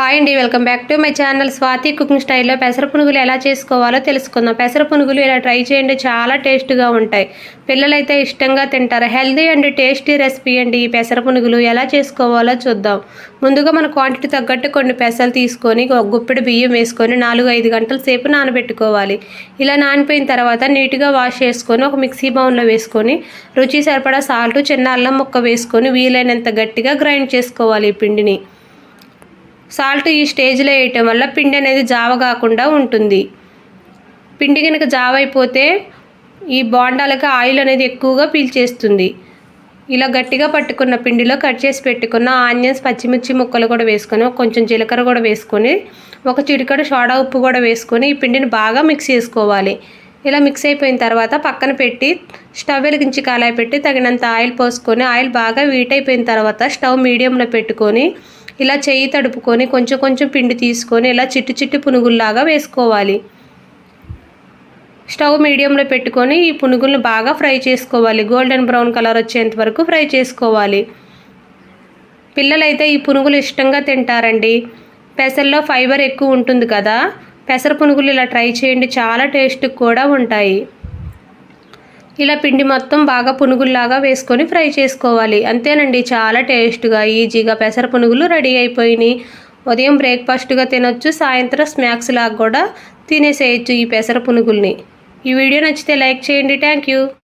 Hi అండి welcome back to my channel. Swathi cooking స్టైల్లో పెసర పునుగులు ఎలా చేసుకోవాలో తెలుసుకుందాం. పెసర పునుగులు ఇలా ట్రై చేయండి చాలా టేస్ట్గా ఉంటాయి. పిల్లలైతే ఇష్టంగా తింటారు. హెల్దీ అండ్ టేస్టీ రెసిపీ అండి ఈ పెసర పునుగులు. ఎలా చేసుకోవాలో చూద్దాం. ముందుగా మన క్వాంటిటీ తగ్గట్టు కొన్ని పెసలు తీసుకొని ఒక గుప్పెడు బియ్యం వేసుకొని నాలుగు ఐదు గంటల సేపు నానబెట్టుకోవాలి. ఇలా నానిపోయిన తర్వాత నీట్గా వాష్ చేసుకొని ఒక మిక్సీ బౌన్లో వేసుకొని రుచి సరిపడా సాల్ట్ చిన్న అల్లం ముక్క వేసుకొని వీలైనంత గట్టిగా గ్రైండ్ చేసుకోవాలి ఈ పిండిని. సాల్ట్ ఈ స్టేజ్లో వేయటం వల్ల పిండి అనేది జావ కాకుండా ఉంటుంది. పిండి కనుక జావ అయిపోతే ఈ బోండాలకి ఆయిల్ అనేది ఎక్కువగా పీల్చేస్తుంది ఇలా గట్టిగా పట్టుకున్న పిండిలో కట్ చేసి పెట్టుకున్న ఆనియన్స్ పచ్చిమిర్చి ముక్కలు కూడా వేసుకొని కొంచెం జీలకర్ర కూడా వేసుకొని ఒక చిటికడు సోడా ఉప్పు కూడా వేసుకొని ఈ పిండిని బాగా మిక్స్ చేసుకోవాలి. ఇలా మిక్స్ అయిపోయిన తర్వాత పక్కన పెట్టి స్టవ్ వెలిగించి కాలాయి పెట్టి తగినంత ఆయిల్ పోసుకొని ఆయిల్ బాగా వీట్ అయిపోయిన తర్వాత స్టవ్ మీడియంలో పెట్టుకొని ఇలా చెయ్యి తడుపుకొని కొంచెం కొంచెం పిండి తీసుకొని ఇలా చిట్టి చిట్టి పునుగుల్లాగా వేసుకోవాలి. స్టవ్ మీడియంలో పెట్టుకొని ఈ పునుగులను బాగా ఫ్రై చేసుకోవాలి. గోల్డెన్ బ్రౌన్ కలర్ వచ్చేంత వరకు ఫ్రై చేసుకోవాలి. పిల్లలైతే ఈ పునుగులు ఇష్టంగా తింటారండి. పెసల్లో ఫైబర్ ఎక్కువ ఉంటుంది కదా. పెసర పునుగులు ఇలా ట్రై చేయండి. చాలా టేస్ట్ కూడా ఉంటాయి. ఇలా పిండి మొత్తం బాగా పునుగుల్లాగా వేసుకొని ఫ్రై చేసుకోవాలి. అంతేనండి చాలా టేస్ట్గా ఈజీగా పెసర పునుగులు రెడీ అయిపోయినాయి. ఉదయం బ్రేక్ఫాస్ట్గా తినొచ్చు సాయంత్రం స్నాక్స్ లాగా కూడా తినేసేయచ్చు ఈ పెసర పునుగుల్ని. ఈ వీడియో నచ్చితే లైక్ చేయండి. Thank you.